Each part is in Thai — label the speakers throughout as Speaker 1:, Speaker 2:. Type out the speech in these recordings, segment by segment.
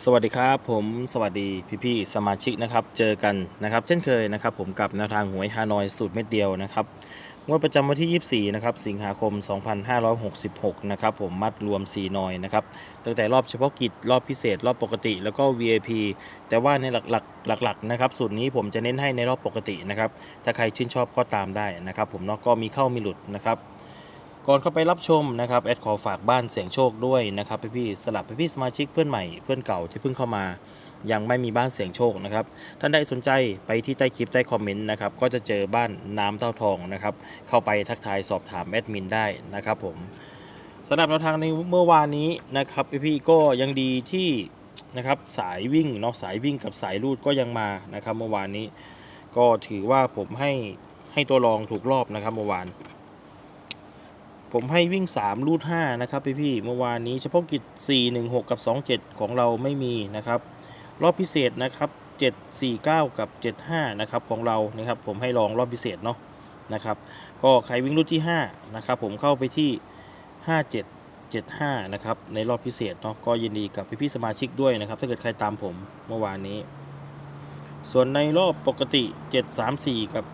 Speaker 1: สวัสดีครับผมสวัสดีพี่ๆสมาชิกนะครับเจอกันนะครับเช่นเคยนะครับผมกับแนวทางหวยฮานอยสูตรเม็ดเดียวนะครับงวดประจำวันที่ 24นะครับสิงหาคม 2566นะครับผมมัดรวม4นอยนะครับตั้งแต่รอบเฉพาะกิจรอบพิเศษ รอบปกติ แล้วก็ VIP แต่ว่าในหลักๆหลักๆนะครับสูตรนี้ผมจะเน้นให้ในรอบปกตินะครับถ้าใครชื่นชอบก็ตามได้นะครับผมเนาะก็มีเข้ามีหลุดนะครับ ก่อนเข้าไปรับชมนะครับแอดขอฝากบ้านเสียงโชคด้วยนะครับพี่ๆสลับพี่ๆสมาชิกเพื่อนใหม่เพื่อนเก่าที่เพิ่งเข้ามา ยังไม่มีบ้านเสียงโชคนะครับท่านใดสนใจไปที่ใต้คลิปใต้คอมเมนต์นะครับก็จะเจอบ้านน้ำเต้าทองนะครับเข้าไปทักทายสอบถามแอดมินได้นะครับผมสำหรับแนวทางในเมื่อวานนี้นะครับพี่ๆก็ยังดีที่นะครับสายวิ่งเนาะสายวิ่งกับสายลูดก็ยังมานะครับเมื่อวานนี้ ก็ถือว่าผมให้ให้ตัวรองถูกรอบนะครับเมื่อวาน ผมให้วิ่ง 3 รูด5นะครับพี่พี่เมื่อวานนี้เฉพาะกิจ 4 1 6 กับ 2 7 ของเราไม่มีนะครับ รอบพิเศษนะครับ 7 4 9 กับ 75 นะครับของเรานะครับ ผมให้ลองรอบพิเศษเนาะนะครับ ก็ใครวิ่งรูดที่5นะครับผมเข้าไปที่ 57 75 นะครับในรอบพิเศษเนาะก็ยินดีกับพี่พี่สมาชิกด้วยนะครับ ถ้าเกิดใครตามผมเมื่อวานนี้ ส่วนในรอบปกติ 7 3 4 กับ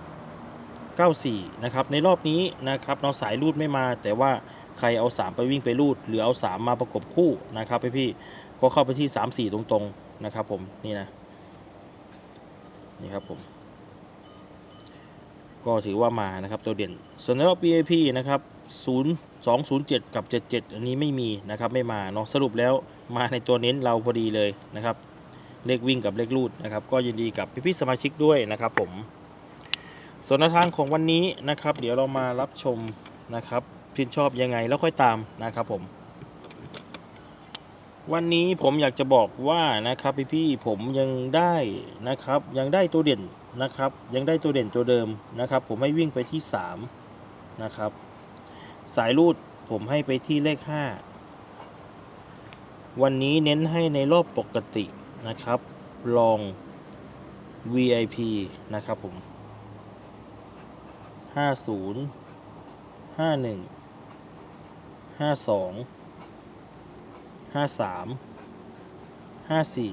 Speaker 1: 94 นะครับ ในรอบนี้นะครับเราสายรูดไม่มา แต่ว่าใครเอา 3 ไปวิ่งไปรูด หรือเอา 3 มาประกบคู่นะครับพี่พี่ก็เข้าไปที่ 3 4 ตรงๆนะครับผมนี่นะนี่ครับผมก็ถือว่ามานะครับตัวเด่นส่วนในรอบ VIP นะครับ0 2 0 7 กับ 77 อันนี้ไม่มีนะครับไม่มาเนาะสรุปแล้วมาในตัวเน้นเราพอดีเลยนะครับเลขวิ่งกับเลขรูดนะครับก็ยินดีกับพี่ๆสมาชิกด้วยนะครับผม ส่วนแนวทางของวันนี้นะครับ เดี๋ยวเรามารับชมนะครับชื่นชอบยังไงแล้วค่อยตามนะครับผม วันนี้ผมอยากจะบอกว่านะครับพี่ๆผมยังได้นะครับยังได้ตัวเด่นนะครับยังได้ตัวเด่นตัวเดิมนะครับ ผมให้วิ่งไปที่ 3 นะครับ สายรูดผมให้ไปที่เลข 5 วันนี้เน้นให้ในรอบปกตินะครับ ลอง VIP นะครับผม ห้าศูนย์ห้าหนึ่งห้าสองห้าสามห้าสี่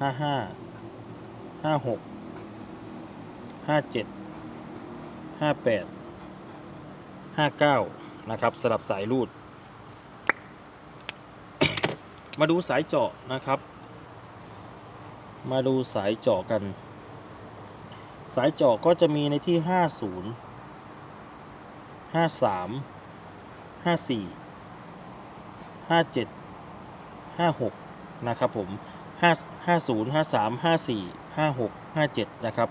Speaker 1: ห้าห้าห้าหกห้าเจ็ดห้าแปดห้าเก้านะครับสลับสายรูด มาดูสายเจาะนะครับ มาดูสายเจาะกัน สายเจาะก็จะมีในที่ 50 53 54 57 56 นะครับผม 5 50 53 54 56 57 นะครับ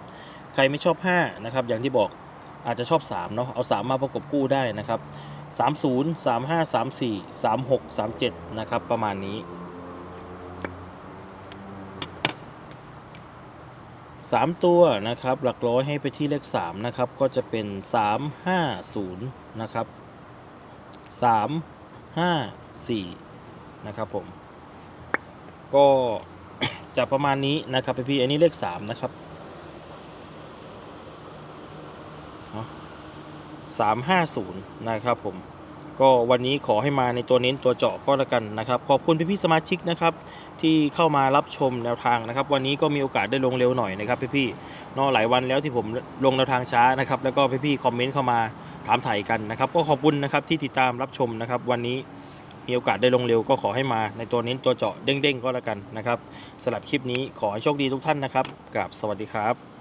Speaker 1: ใครไม่ชอบ 5 นะครับ อย่างที่บอกอาจจะชอบ 3 เนาะ เอา 3 มาประกบคู่ได้นะครับ 30 35 34 36 37 นะครับ ประมาณนี้ สามตัวนะครับ หลักร้อยให้ไปที่เลขสามนะครับ ก็จะเป็นสามห้าศูนย์นะครับสามห้าสี่นะครับผม ก็จะประมาณนี้นะครับพี่ อันนี้เลขสามนะครับสามห้าศูนย์นะครับผม ก็วันนี้ขอให้มาในตัวเน้นตัวเจาะก็แล้วกันนะครับขอบคุณพี่ๆสมาชิกนะครับที่เข้ามารับชมแนวทางนะครับ วันนี้ก็มีโอกาสได้ลงเร็วหน่อยนะครับพี่ๆเนอะหลายวันแล้วที่ผมลงแนวทางช้านะครับแล้วก็พี่ๆคอมเมนต์เข้ามาถามถ่ายกันนะครับ ก็ขอบคุณนะครับที่ติดตามรับชมนะครับ วันนี้มีโอกาสได้ลงเร็วก็ขอให้มาในตัวเน้นตัวเจาะเด้งๆก็แล้วกันนะครับสำหรับคลิปนี้ขอให้โชคดีทุกท่านนะครับกับสวัสดีครับ